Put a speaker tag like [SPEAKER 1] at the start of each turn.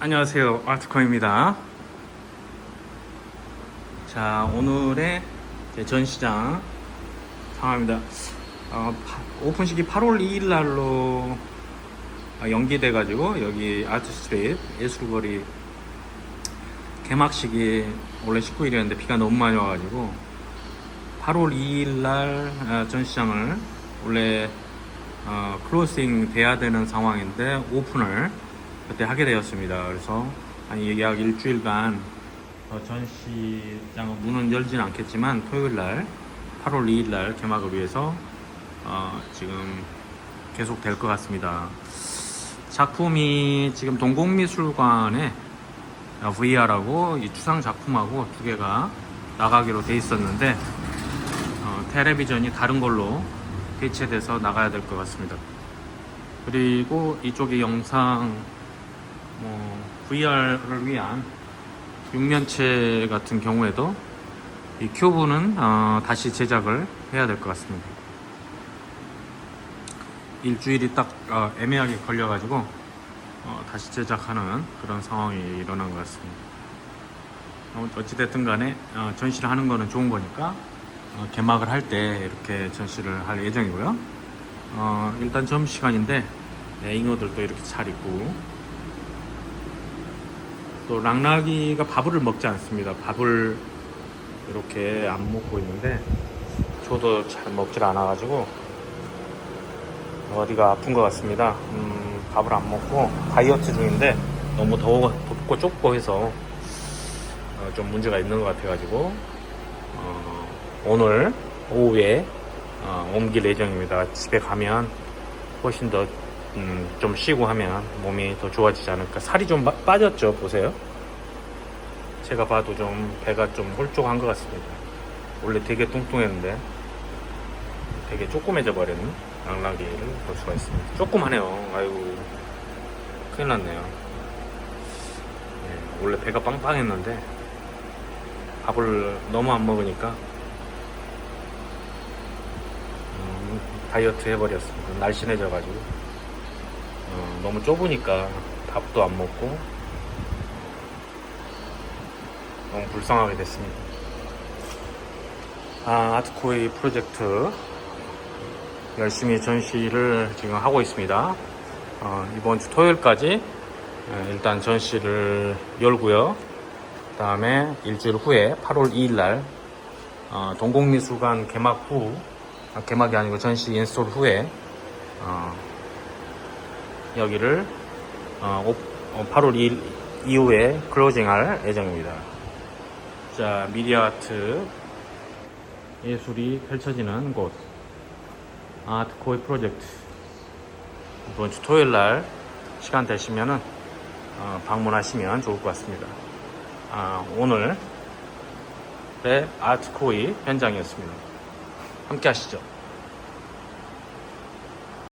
[SPEAKER 1] 안녕하세요. 아트코입니다. 자 오늘의 전시장 상황입니다. 어, 파- 오픈 시기 8월 2일 날로 어, 연기돼 가지고 여기 아트스트릿 예술거리 개막식이 원래 19일이었는데 비가 너무 많이 와가지고 8월 2일 날 어, 전시장을 원래 어, 클로싱 돼야 되는 상황인데 오픈을 그때 하게 되었습니다. 그래서 한 약 일주일간 어, 전시장은 문은 열지는 않겠지만 토요일 날 8월 2일 날 개막을 위해서 어, 지금 계속 될 것 같습니다. 작품이 지금 동공미술관에 VR하고 이 추상 작품하고 두 개가 나가기로 돼 있었는데 어, 텔레비전이 다른 걸로 대체돼서 나가야 될 것 같습니다. 그리고 이쪽에 영상 뭐 VR을 위한 육면체 같은 경우에도 이 큐브는 어, 다시 제작을 해야 될 것 같습니다. 일주일이 딱 어, 애매하게 걸려가지고 어, 다시 제작하는 그런 상황이 일어난 것 같습니다. 어, 어찌됐든 간에 어, 전시를 하는 거는 좋은 거니까 어, 개막을 할 때 이렇게 전시를 할 예정이고요. 어, 일단 점심시간인데 네, 잉어들도 이렇게 잘 있고 또 랑락이가 밥을 먹지 않습니다. 밥을 이렇게 안 먹고 있는데 저도 잘 먹질 않아가지고 어디가 아픈 것 같습니다. 음, 밥을 안 먹고 다이어트 중인데 너무 더워, 덥고 좁고 해서 어, 좀 문제가 있는 것 같아가지고 어, 오늘 오후에 어, 옮길 예정입니다. 집에 가면 훨씬 더 음, 좀 쉬고 하면 몸이 더 좋아지지 않을까. 살이 좀 빠- 빠졌죠, 보세요. 제가 봐도 좀 배가 좀 홀쭉한 것 같습니다. 원래 되게 뚱뚱했는데 되게 조그매져 버리는 랑라기를 볼 수가 있습니다. 조그만해요. 아이고 큰일 났네요. 네, 원래 배가 빵빵했는데 밥을 너무 안 먹으니까 음, 다이어트 해버렸습니다. 날씬해져가지고 어, 너무 좁으니까 밥도 안 먹고 너무 불쌍하게 됐습니다. 아, 아트코이 프로젝트 열심히 전시를 지금 하고 있습니다. 어, 이번 주 토요일까지 어, 일단 전시를 열고요. 그 다음에 일주일 후에 8월 2일 날 어, 동공미술관 개막 후 아, 개막이 아니고 전시 인스톨 후에 어, 여기를 어, 오- 어, 8월 2일 이후에 클로징할 예정입니다. 자, 미디어 아트 예술이 펼쳐지는 곳 아트코이 프로젝트 이번 주 토요일 날 시간 되시면은 어, 방문하시면 좋을 것 같습니다. 아, 오늘의 아트코이 현장이었습니다. 함께 하시죠.